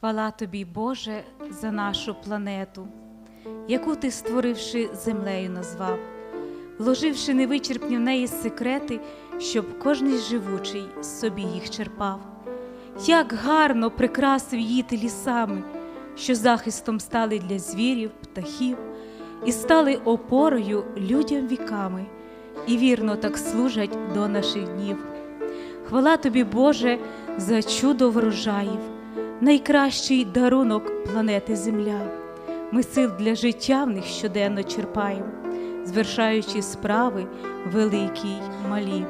Хвала тобі, Боже, за нашу планету, яку ти, створивши землею, назвав, вложивши невичерпні в неї секрети, щоб кожний живучий собі їх черпав. Як гарно прикрасив її ти лісами, що захистом стали для звірів, птахів, і стали опорою людям віками, і вірно так служать до наших днів. Хвала тобі, Боже, за чудо врожаїв, найкращий дарунок планети Земля. Ми сил для життя в них щоденно черпаємо, звершаючи справи великі й малі.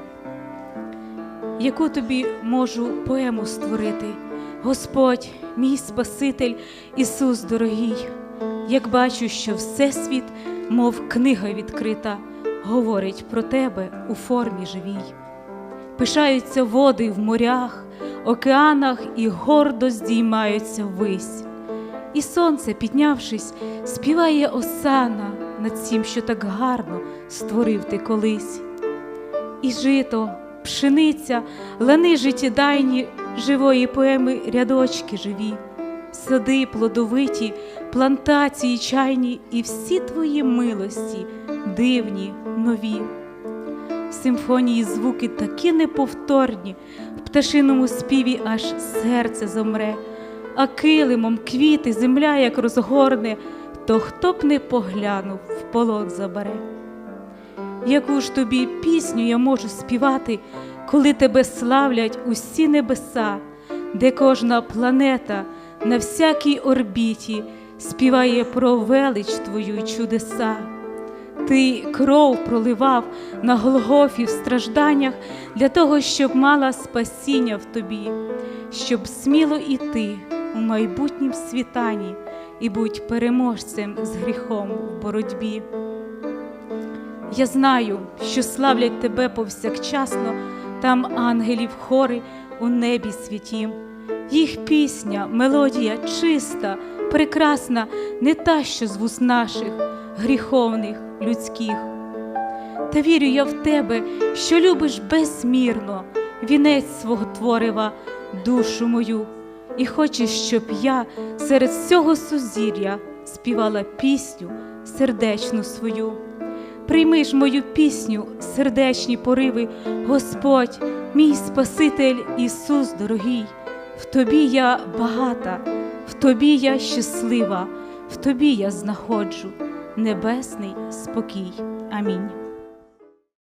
Яку тобі можу поему створити, Господь, мій Спаситель, Ісус дорогий, як бачу, що Всесвіт, мов книга відкрита, говорить про тебе у формі живій. Пишаються води в морях, океанах і гордо здіймаються ввись. І сонце, піднявшись, співає осана над всім, що так гарно створив ти колись. І жито, пшениця, лани життєдайні живої поеми рядочки живі, сади плодовиті, плантації чайні і всі твої милості, дивні, нові. В симфонії звуки такі неповторні, в пташиному співі аж серце зомре, а килимом квіти, земля як розгорне, то хто б не поглянув, в полон забере. Яку ж тобі пісню я можу співати, коли тебе славлять усі небеса, де кожна планета на всякій орбіті співає про велич твою й чудеса. Ти кров проливав на Голгофі в стражданнях для того, щоб мала спасіння в тобі, щоб сміло іти у майбутнім світанні і будь переможцем з гріхом в боротьбі. Я знаю, що славлять тебе повсякчасно, там ангелів хори у небі святім. Їх пісня, мелодія чиста, прекрасна, не та, що з вуст наших, гріховних, людських. Та вірю я в тебе, що любиш безмірно, вінець свого творива, душу мою, і хочеш, щоб я серед всього сузір'я співала пісню сердечну свою. Прийми ж мою пісню, сердечні пориви, Господь, мій Спаситель Ісус дорогий, в Тобі я багата, в Тобі я щаслива, в Тобі я знаходжу небесний спокій. Амінь.